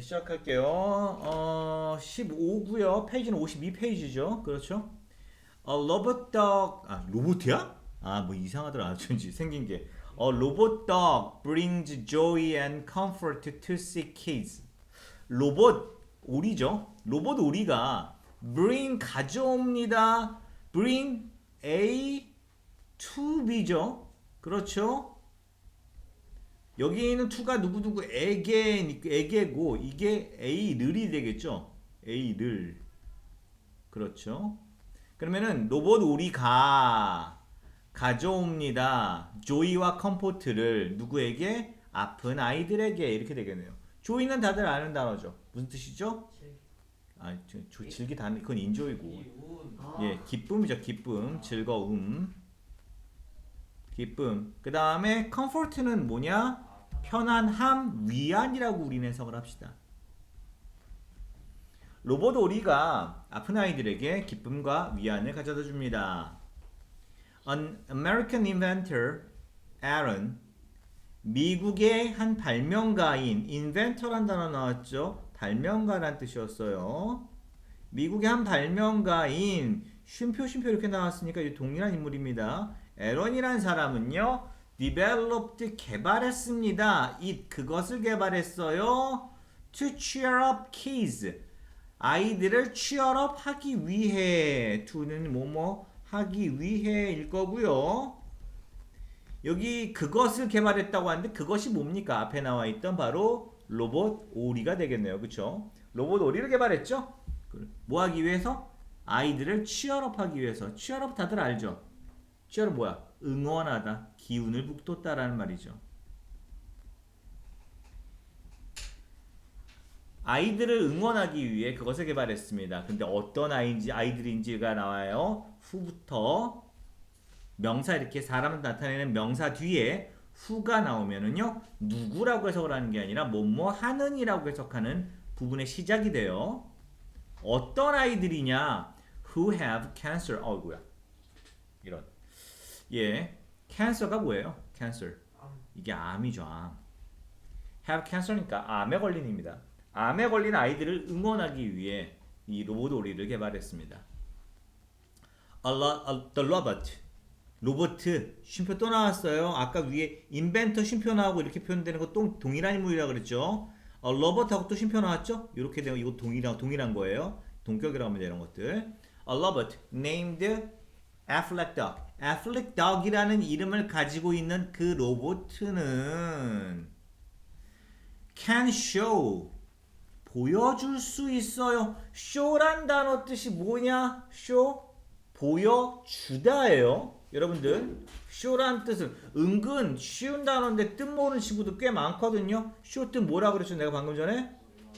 시작할게요. 어, 15고요. 페이지는 52페이지죠. 그렇죠? 어, 로봇 덕 아, 로봇이야? 아, 뭐 이상하더라. 전지 생긴 게. 어, 로봇 dog brings joy and comfort to sick kids. 로봇 오리죠. 로봇 오리가 bring 가져옵니다. bring A to B죠. 그렇죠? 여기는 to가 누구누구에게 에게고 이게 A를이 되겠죠. A를 그렇죠. 그러면은 로봇 우리가 가져옵니다. 조이와 컴포트를 누구에게? 아픈 아이들에게 이렇게 되겠네요. 조이는 다들 아는 단어죠. 무슨 뜻이죠? 아, 저, 저 즐기 단 그건 인조이고. 이운 예, 기쁨이죠. 기쁨, 즐거움, 기쁨. 그 다음에 comfort는 뭐냐? 편안함, 위안이라고 우리는 해석을 합시다. 로봇 오리가 아픈 아이들에게 기쁨과 위안을 가져다 줍니다. An American inventor, Aaron, 미국의 한 발명가인 inventor란 단어 나왔죠? 발명가란 뜻이었어요. 미국의 한 발명가인 쉼표 쉼표 이렇게 나왔으니까 이 동일한 인물입니다. 에런이란 사람은요, developed 개발했습니다. it 그것을 개발했어요. to cheer up kids 아이들을 cheer up 하기 위해 to는 뭐뭐 하기 위해일 거고요. 여기 그것을 개발했다고 하는데 그것이 뭡니까? 앞에 나와 있던 바로 로봇 오리가 되겠네요. 그렇죠? 로봇 오리를 개발했죠? 뭐 하기 위해서? 아이들을 취업하기 위해서. 취업 다들 알죠? 취업 뭐야? 응원하다, 기운을 북돋다라는 말이죠. 아이들을 응원하기 위해 그것을 개발했습니다. 근데 어떤 아이인지 아이들인지가 나와요. 후부터 명사 이렇게 사람을 나타내는 명사 뒤에 후가 나오면은요 누구라고 해석을 하는 게 아니라 뭐뭐 하는이라고 해석하는 부분의 시작이 돼요. 어떤 아이들이냐? Who have cancer? 어이구야. 이런. 예. cancer가 뭐예요? cancer. 이게 암이죠, 암. have cancer니까 암에 걸린입니다. 암에 걸린 아이들을 응원하기 위해 이 로봇 오리를 개발했습니다. A- the robot. 로버트 쉼표 또 나왔어요. 아까 위에 인벤터 쉼표 나오고 이렇게 표현되는 거또 동일한 인물이라 그랬죠. 어, 로버트하고 또 쉼표 나왔죠? 이렇게 되면 이거 동일한 동일한 거예요. 동격이라고 하면 이런 것들. A robot named Affleck Dog. Affleck Dog이라는 이름을 가지고 있는 그 로봇은 can show 보여줄 수 있어요. show란 단어 뜻이 뭐냐? show 보여주다예요. 여러분들 show란 뜻은 은근 쉬운 단어인데 뜻 모르는 친구도 꽤 많거든요. show 뜻 뭐라 그랬죠? 내가 방금 전에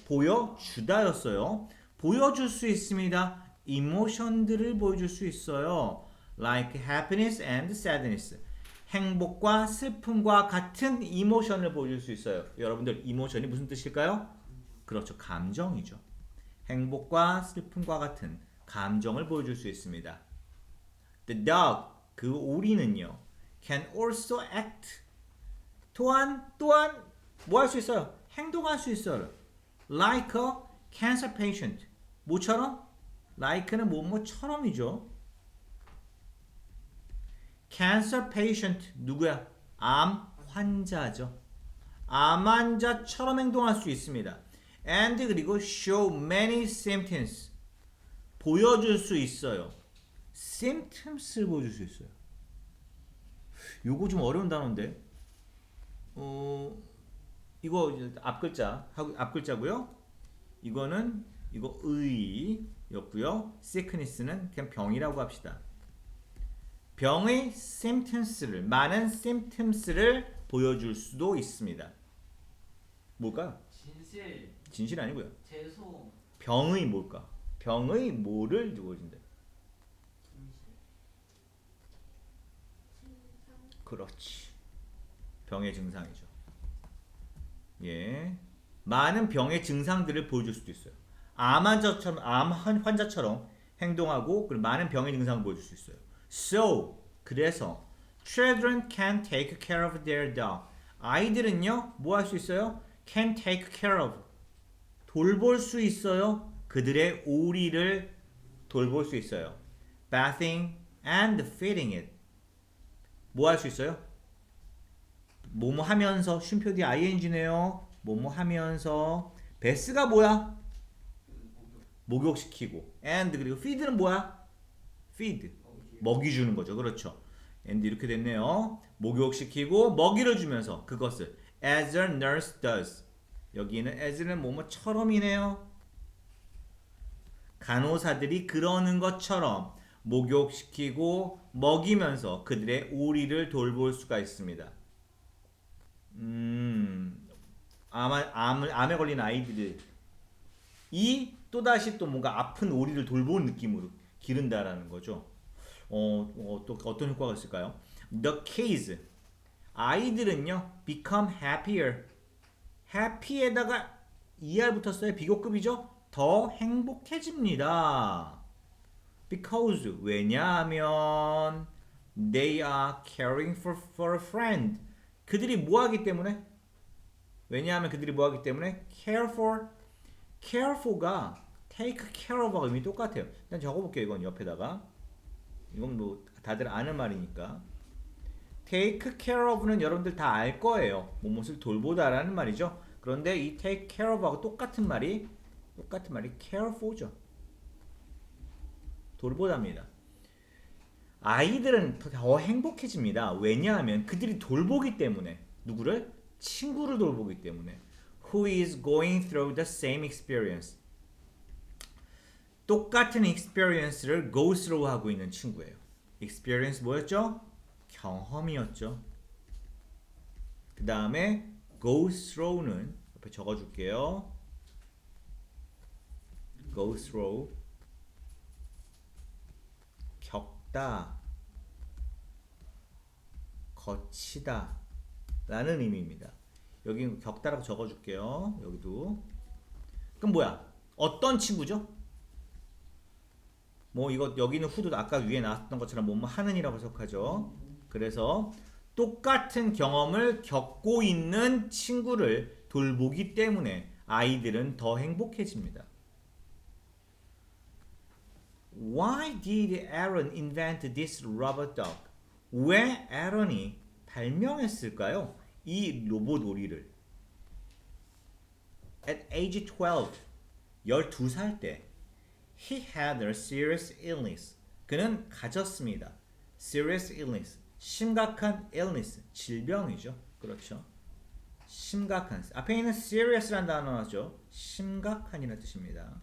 보여주다였어요. 보여줄 수 있습니다. 이모션들을 보여줄 수 있어요. Like happiness and sadness. 행복과 슬픔과 같은 이모션을 보여줄 수 있어요. 여러분들 이모션이 무슨 뜻일까요? 그렇죠. 감정이죠. 행복과 슬픔과 같은 감정을 보여줄 수 있습니다. The dog, 그 오리는요, can also act. 또한, 또한, 뭐 할 수 있어요? 행동할 수 있어요. Like a cancer patient. 뭐처럼? like는 뭐뭐처럼이죠. Cancer patient, 누구야? 암 환자죠. 암 환자처럼 행동할 수 있습니다. and 그리고 show many symptoms 보여줄 수 있어요. symptoms를 보여줄 수 있어요. 요거 좀 어려운 단어인데. 어 이거 앞 글자 앞 글자고요. 이거는 이거 의였고요. sickness는 그냥 병이라고 합시다. 병의 symptoms를 많은 symptoms를 보여줄 수도 있습니다. 뭘까요? 진실 진실 아니고요. 죄송 병의 뭘까? 병의 뭐를 보여준다. 그렇지. 병의 증상이죠. 예. 많은 병의 증상들을 보여줄 수도 있어요. 암 환자처럼 암 환- 환자처럼 행동하고 그리고 많은 병의 증상을 보여줄 수 있어요. So 그래서 children can take care of their dog. 아이들은요 뭐 할 수 있어요? can take care of 돌볼 수 있어요. 그들의 오리를 돌볼 수 있어요. bathing and feeding it. 뭐 할 수 있어요? 뭐뭐 하면서 쉼표 뒤에 ing네요. 뭐뭐 하면서 베스가 뭐야? 목욕시키고 and 그리고 feed는 뭐야? feed 먹이 주는 거죠. 그렇죠. and 이렇게 됐네요. 목욕시키고 먹이를 주면서 그것을 as a nurse does. 여기는 as는 뭐뭐처럼이네요. 간호사들이 그러는 것처럼 목욕시키고 먹이면서 그들의 오리를 돌볼 수가 있습니다. 음, 암, 암, 암에 걸린 아이들이 또다시 또 뭔가 아픈 오리를 돌보는 느낌으로 기른다라는 거죠. 어, 어, 또 어떤 효과가 있을까요? The kids 아이들은요 become happier happy에다가 er 붙었어요 비교급이죠 더 행복해집니다 because 왜냐하면 they are caring for, for a friend 그들이 뭐하기 때문에 왜냐하면 그들이 뭐하기 때문에 care for care for가 take care of가 의미 똑같아요 일단 적어볼게요 이건 옆에다가 이건 뭐 다들 아는 말이니까 take care of는 여러분들 다 알 거예요. 무엇을 돌보다라는 말이죠. 그런데 이 take care of하고 똑같은 말이 똑같은 말이 care for죠. 돌보답니다. 아이들은 더 행복해집니다. 왜냐하면 그들이 돌보기 때문에 누구를 친구를 돌보기 때문에 who is going through the same experience 똑같은 experience를 through 하고 있는 친구예요. experience 뭐였죠? 경험이었죠. 그 다음에 through는 옆에 적어줄게요. go through 겪다 거치다 라는 의미입니다. 여기 겪다라고 적어줄게요. 여기도 그럼 뭐야? 어떤 친구죠? 뭐 이거 여기는 후도 아까 위에 나왔던 것처럼 뭐뭐 하는이라고 해석하죠. 그래서 똑같은 경험을 겪고 있는 친구를 돌보기 때문에 아이들은 더 행복해집니다. Why did Aaron invent this robot dog? 왜 에런이 발명했을까요? 이 로봇 오리를. At age 12, 12살 때 He had a serious illness. 그는 가졌습니다. Serious illness. 심각한 illness. 질병이죠. 그렇죠. 심각한. 앞에 있는 serious라는 단어죠. 심각한이라는 뜻입니다.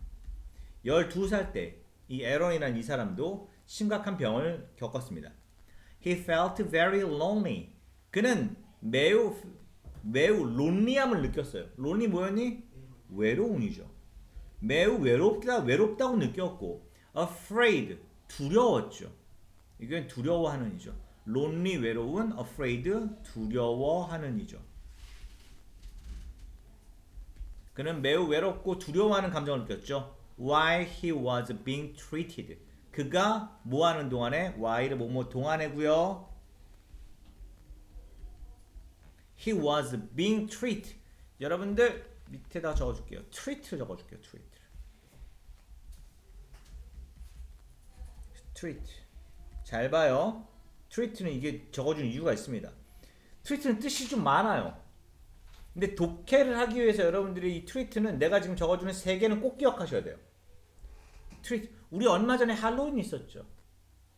12살 때 이 에런이라는 이 사람도 심각한 병을 겪었습니다. He felt very lonely. 그는 매우 매우 론리함을 느꼈어요. 론리 뭐였니? 외로움이죠. 매우 외롭다 외롭다고 느꼈고 afraid 두려웠죠. 이건 두려워하는 이죠. lonely 외로운 afraid 두려워하는 이죠. 그는 매우 외롭고 두려워하는 감정을 느꼈죠. While he was being treated. 그가 뭐 하는 동안에 while을 뭐뭐 동안에고요. He was being treated. 여러분들 밑에다 적어줄게요. treat를 적어줄게요. treat. Treat. 잘 봐요. treat는 이게 적어준 이유가 있습니다. treat는 뜻이 좀 많아요. 근데 독해를 하기 위해서 여러분들이 이 treat는 내가 지금 적어주는 세 개는 꼭 기억하셔야 돼요. treat. 우리 얼마 전에 할로윈 있었죠.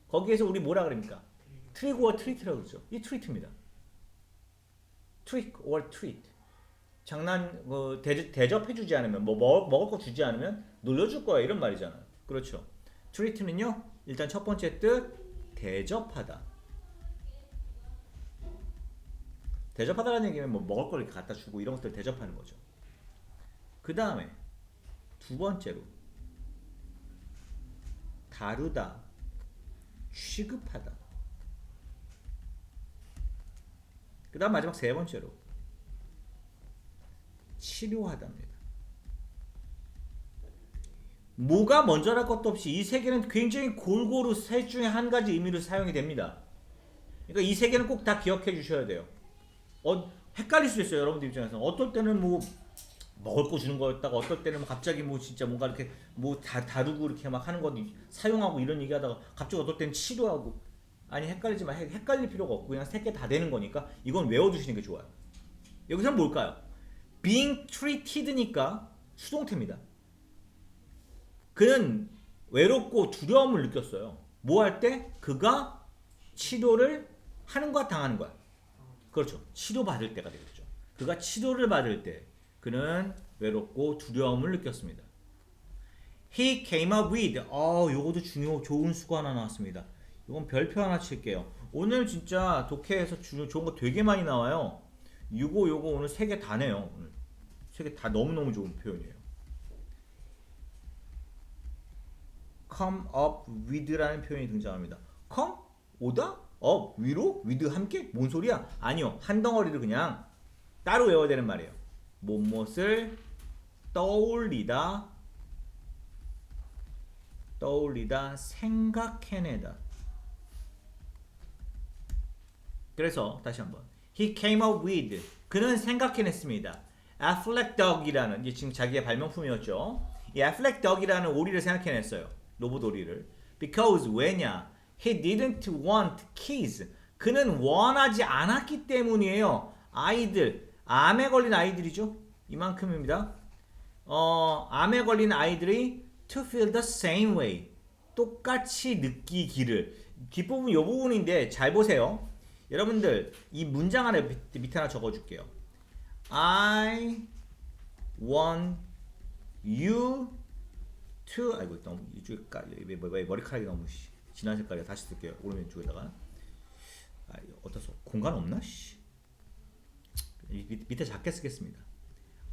거기에서 우리 뭐라 그럽니까? 트릭 or 트리트라고 그러죠. 이 트리트입니다. trick or treat. 장난 뭐 대접, 대접 해주지 않으면 뭐 먹, 먹을 거 주지 않으면 놀려줄 거야 이런 말이잖아요. 그렇죠. 트리트는요 일단 첫 번째 뜻 대접하다. 대접하다라는 얘기는 뭐 먹을 걸 이렇게 갖다 주고 이런 것들 대접하는 거죠. 그 다음에 두 번째로 다루다, 취급하다. 그 다음 마지막 세 번째로 치료하답니다. 뭐가 먼저랄 것도 없이 이 세 개는 굉장히 골고루 셋 중에 한 가지 의미로 사용이 됩니다. 그러니까 이 세 개는 꼭 다 기억해 주셔야 돼요. 어, 헷갈릴 수 있어요. 여러분들 입장에서. 어떨 때는 뭐 먹을 거 주는 거였다가 어떨 때는 뭐 갑자기 뭐 진짜 뭔가 이렇게 뭐 다 다루고 이렇게 막 하는 거 사용하고 이런 얘기하다가 갑자기 어떨 때는 치료하고 아니 헷갈리지 마 헷- 헷갈릴 필요가 없고 그냥 세 개 다 되는 거니까 이건 외워 두시는 게 좋아요. 여기서 뭘까요? being treated니까 수동태입니다. 그는 외롭고 두려움을 느꼈어요. 뭐 할 때? 그가 치료를 하는 거야 당하는 거야. 그렇죠. 치료받을 때가 되겠죠. 그가 치료를 받을 때 그는 외롭고 두려움을 느꼈습니다. He came up with 어 요것도 중요 좋은 수고 하나 나왔습니다. 이건 별표 하나 칠게요. 오늘 진짜 독해에서 주, 좋은 거 되게 많이 나와요. 요거 요거 오늘 세 개다 내요. 오늘 세 개 다 너무너무 좋은 표현이에요. Come up with라는 표현이 등장합니다. come 오다 up 위로 with 함께 뭔 소리야? 아니요 한 덩어리를 그냥 따로 외워야 되는 말이에요. 무엇을 떠올리다 떠올리다 생각해내다. 그래서 다시 한번 he came up with 그는 생각해냈습니다. affleck dog이라는 이게 지금 자기의 발명품이었죠. 이 affleck dog이라는 오리를 생각해냈어요. 로봇 오리를. because 왜냐? he didn't want kids. 그는 원하지 않았기 때문이에요. 아이들 암에 걸린 아이들이죠. 이만큼입니다. 어, 암에 걸린 아이들이 to feel the same way. 똑같이 느끼기를. 뒷부분 이 부분인데 잘 보세요. 여러분들 이 문장 안에 밑- 밑에 하나 적어줄게요. I want you to 아이고 너무 이쪽에 왜 머리카락이 너무 씨, 진한 색깔이야. 다시 쓸게요. 오른쪽 쪽에다가. 아 어떠서 공간 없나? 씨. 밑에 작게 쓰겠습니다.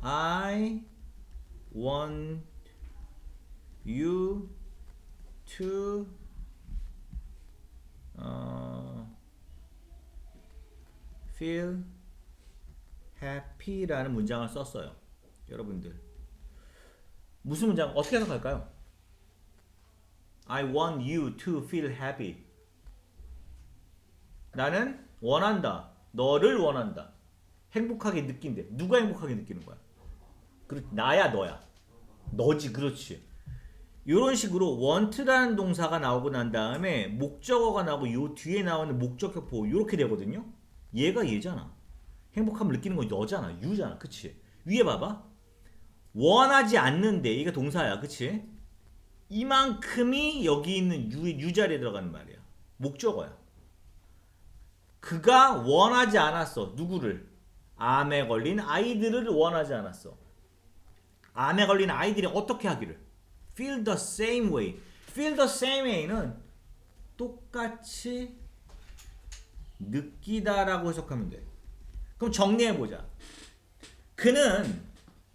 I want you to 어, feel happy라는 문장을 썼어요. 여러분들 무슨 문장 어떻게 해석할까요? I want you to feel happy. 나는 원한다. 너를 원한다. 행복하게 느낀대. 누가 행복하게 느끼는 거야? 그 나야 너야. 너지 그렇지. 이런 식으로 want라는 동사가 나오고 난 다음에 목적어가 나오고 요 뒤에 나오는 목적격 보호 이렇게 되거든요. 얘가 얘잖아. 행복함을 느끼는 건 너잖아. 유잖아. 그치? 위에 봐봐. 원하지 않는데 이게 동사야. 그치? 이만큼이 여기 있는 유, 유 자리에 들어가는 말이야. 목적어야. 그가 원하지 않았어. 누구를? 암에 걸린 아이들을 원하지 않았어. 암에 걸린 아이들이 어떻게 하기를? Feel the same way. Feel the same way는 똑같이 느끼다라고 해석하면 돼. 그럼 정리해 보자. 그는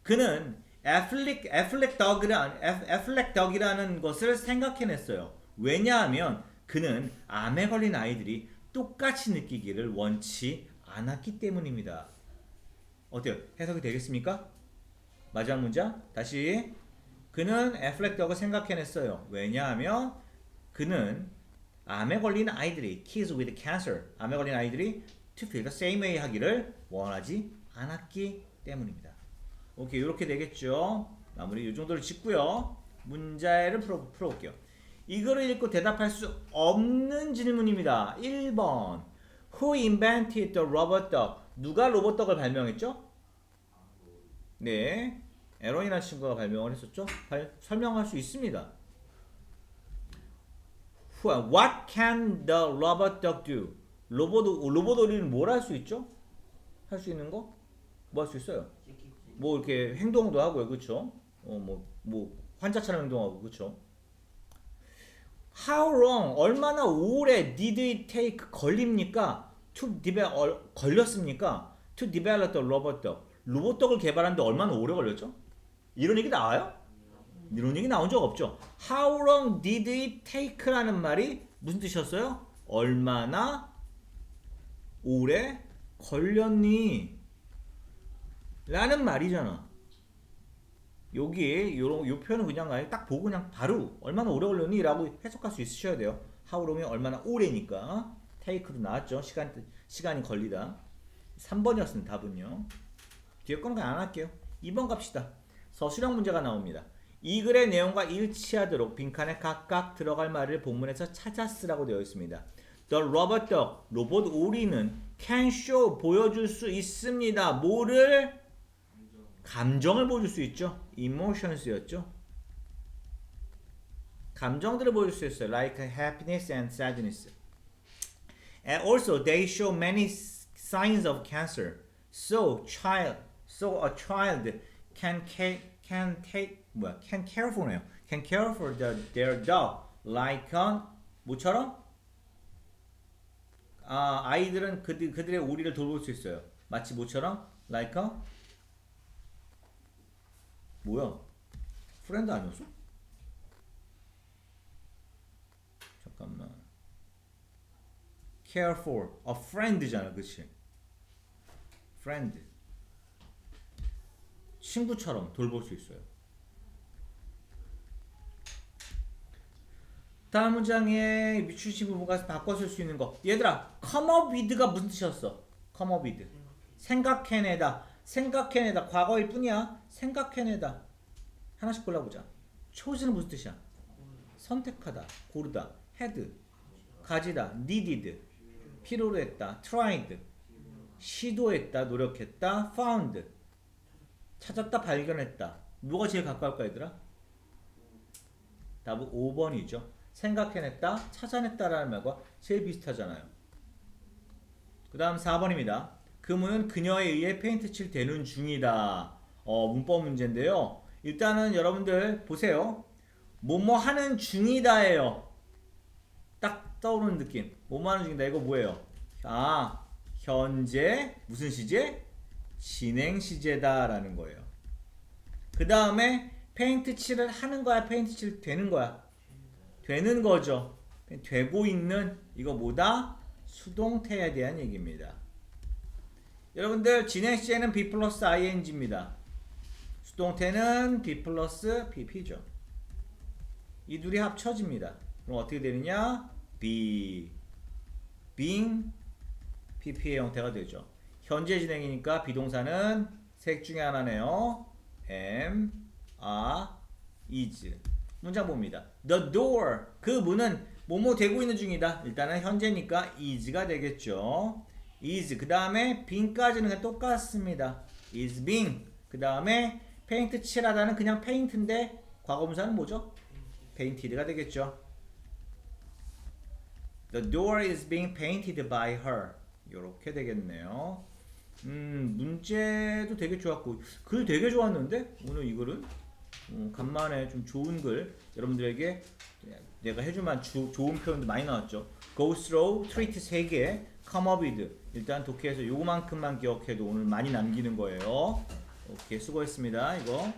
그는 애플릭 애플렉 덕이란 애플렉 덕이라는 것을 생각해냈어요. 왜냐하면 그는 암에 걸린 아이들이 똑같이 느끼기를 원치 않았기 때문입니다. 어때요? 해석이 되겠습니까? 마지막 문장 다시 그는 애플렉 덕을 생각해냈어요. 왜냐하면 그는 암에 걸린 아이들이 kids with cancer 암에 걸린 아이들이 to feel the same way 하기를 원하지 않았기 때문입니다. 오케이 이렇게 되겠죠. 마무리 이 정도로 짓고요. 문제를 풀어 풀어볼게요. 이거를 읽고 대답할 수 없는 질문입니다. 1번 Who invented the robot dog? 누가 로봇 덕을 발명했죠? 네, 에런이라는 친구가 발명을 했었죠. 발, 설명할 수 있습니다. What can the robot dog do? 로봇 로봇 오리는 뭘 할 수 있죠? 할 수 있는 거? 뭐 할 수 있어요? 뭐 이렇게 행동도 하고요, 그렇죠? 어뭐 뭐 환자처럼 행동하고 그렇죠? How long? 얼마나 오래 did it take 걸립니까? To develop 얼- 걸렸습니까? To develop the robot dog. 로봇 덕을 개발하는데 얼마나 오래 걸렸죠? 이런 얘기 나와요? 이런 얘기 나온 적 없죠. How long did it take라는 말이 무슨 뜻이었어요? 얼마나 오래 걸렸니? 라는 말이잖아. 여기 요런 요 표현은 그냥 아예 딱 보고 그냥 바로 얼마나 오래 걸렸니 라고 해석할 수 있으셔야 돼요. How long이 얼마나 오래니까 take도 나왔죠. 시간 시간이 걸리다. 3번이었습니다. 답은요. 뒤에 거는 그냥 안 할게요. 2번 갑시다. 서술형 문제가 나옵니다. 이 글의 내용과 일치하도록 빈칸에 각각 들어갈 말을 본문에서 찾아 쓰라고 되어 있습니다. The robot dog, 로봇 오리는 can show, 보여줄 수 있습니다. 뭐를? 감정을 보여줄 수 있죠. emotions였죠. 감정들을 보여줄 수 있어요. Like happiness and sadness. And also, they show many signs of cancer. So, child, so a child can ca- can take 뭐야? Can care for네요. Can care for the, their dog like a 뭐처럼? 아, 아이들은 그들 그들의 오리를 돌볼 수 있어요. 마치 뭐처럼? Like a 뭐야? 프렌드 아니었어? 잠깐만. care for a friend잖아, 그치? friend. 친구처럼 돌볼 수 있어요. 다음 문장에 미추시 부분가 바꿔 쓸 수 있는 거. 얘들아, come up with가 무슨 뜻이었어? come up with. 생각해내다. 생각해내다. 과거일 뿐이야. 생각해내다. 하나씩 골라보자. chose는 무슨 뜻이야? 선택하다, 고르다, had, 가지다, needed, 필요로 했다, tried, 시도했다, 노력했다, found, 찾았다, 발견했다. 뭐가 제일 가까울까 얘들아? 답은 5번이죠. 생각해냈다, 찾아냈다라는 말과 제일 비슷하잖아요. 그 다음 4번입니다. 그 문은 그녀에 의해 페인트 칠 되는 중이다. 어, 문법 문제인데요. 일단은 여러분들 보세요. 뭐뭐 하는 중이다예요. 딱 떠오르는 느낌. 뭐뭐 하는 중이다. 이거 뭐예요? 아, 현재 무슨 시제? 진행 시제다라는 거예요. 그 다음에 페인트 칠을 하는 거야, 페인트 칠 되는 거야. 되는 거죠. 되고 있는 이거 뭐다? 수동태에 대한 얘기입니다. 여러분들 진행 시제는 be 플러스 ing입니다. 수동태는 be 플러스 pp죠. 이 둘이 합쳐집니다. 그럼 어떻게 되느냐? be, being, pp의 형태가 되죠. 현재 진행이니까 비동사는 색 중에 하나네요. am, are, is. 문장 봅니다. The door, 그 문은 뭐뭐 되고 있는 중이다. 일단은 현재니까 is가 되겠죠. Is, 그 다음에 being까지는 똑같습니다. is being, 그 다음에 페인트 칠하다는 그냥 페인트인데 과거분사는 뭐죠? painted가 되겠죠. The door is being painted by her. 이렇게 되겠네요. 음, 문제도 되게 좋았고 글 되게 좋았는데 오늘 이 글은 음, 간만에 좀 좋은 글 여러분들에게 내가 주, 좋은 표현도 많이 나왔죠. Go through, treat 3개, come up with 일단 독해에서 요만큼만 기억해도 오늘 많이 남기는 거예요. 오케이 수고했습니다. 이거